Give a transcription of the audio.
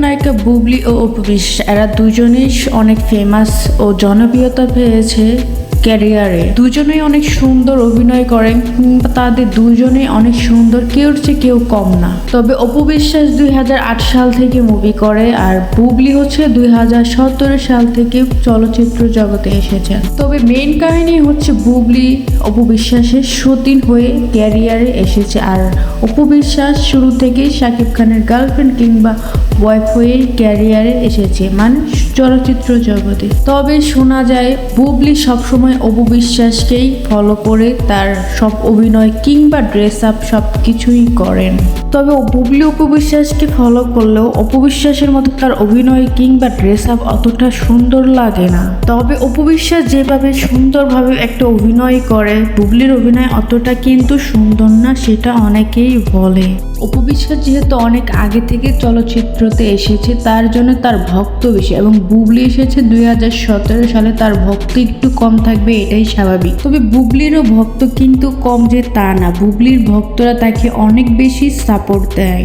নায়িকা বুবলি ও অপু এরা দুজনেই অনেক ফেমাস ও জনপ্রিয়তা পেয়েছে। ক্যারিয়ারে। দুজনেই অনেক সুন্দর অভিনয় করেন তাদের দুজনেই অনেক সুন্দর, কেউর চেয়ে কেউ কম না। তবে অপু বিশ্বাস দুই সাল থেকে মুভি করে আর বুবলি হচ্ছে দুই হাজার সতেরো সাল থেকে চলচ্চিত্র জগতে এসেছেন। তবে মেন কাহিনী হচ্ছে বুবলি, অপু বিশ্বাসের সতীন হয়ে ক্যারিয়ারে এসেছে আর অপু বিশ্বাস শুরু থেকেই শাকিব খানের গার্লফ্রেন্ড কিংবা ওয়াইফ হয়ে ক্যারিয়ারে এসেছে। মানে চলচ্চিত্র জগতে। তবে শোনা যায়, বুবলি সবসময় অপু বিশ্বাসকেই ফলো করে তার সব অভিনয় কিংবা ড্রেস আপ সব কিছুই করেন। তবে বুবলি অপু বিশ্বাসকে ফলো করলেও অপু বিশ্বাসের মতো তার অভিনয় কিংবা ড্রেস আপ অতটা সুন্দর লাগে না। তবে অপু বিশ্বাস যেভাবে সুন্দরভাবে একটা অভিনয় করে, বুবলির অভিনয় অতটা কিন্তু সুন্দর না, সেটা অনেকেই বলে। অপু বিশ্বাস যেহেতু অনেক আগে থেকে চলচ্চিত্রতে এসেছে, তার জন্য তার ভক্ত বেশি এবং বুবলি এসেছে দুই হাজার সতেরো সালে, তার ভক্ত একটু কম থাকবে, এটাই স্বাভাবিক। তবে বুবলিরও ভক্ত কিন্তু কম যে তা না, বুবলির ভক্তরা তাকে অনেক বেশি সাপোর্ট দেয়।